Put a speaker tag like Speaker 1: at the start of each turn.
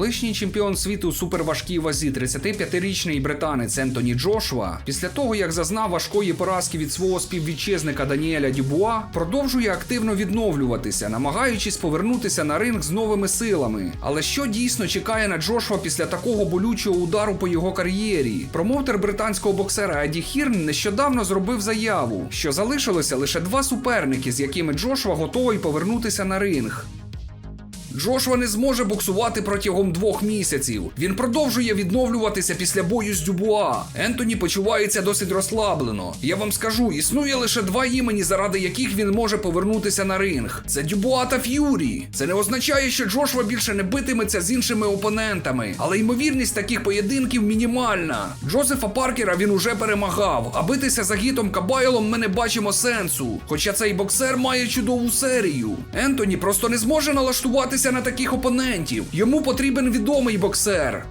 Speaker 1: Колишній чемпіон світу у суперважкій вазі, 35-річний британець Ентоні Джошуа, після того як зазнав важкої поразки від свого співвітчизника Даніеля Дюбуа, продовжує активно відновлюватися, намагаючись повернутися на ринг з новими силами. Але що дійсно чекає на Джошуа після такого болючого удару по його кар'єрі? Промоутер британського боксера Еді Хірн нещодавно зробив заяву, що залишилося лише два суперники, з якими Джошуа готовий повернутися на ринг. Джошуа не зможе боксувати протягом двох місяців. Він продовжує відновлюватися після бою з Дюбуа. Ентоні почувається досить розслаблено. Я вам скажу, існує лише два імені, заради яких він може повернутися на ринг. Це Дюбуа та Ф'юрі. Це не означає, що Джошуа більше не битиметься з іншими опонентами, але ймовірність таких поєдинків мінімальна. Джозефа Паркера він уже перемагав, а битися за гітом Кабайлом ми не бачимо сенсу. Хоча цей боксер має чудову серію. Ентоні просто не зможе налаштуватися на таких опонентів. Йому потрібен відомий боксер.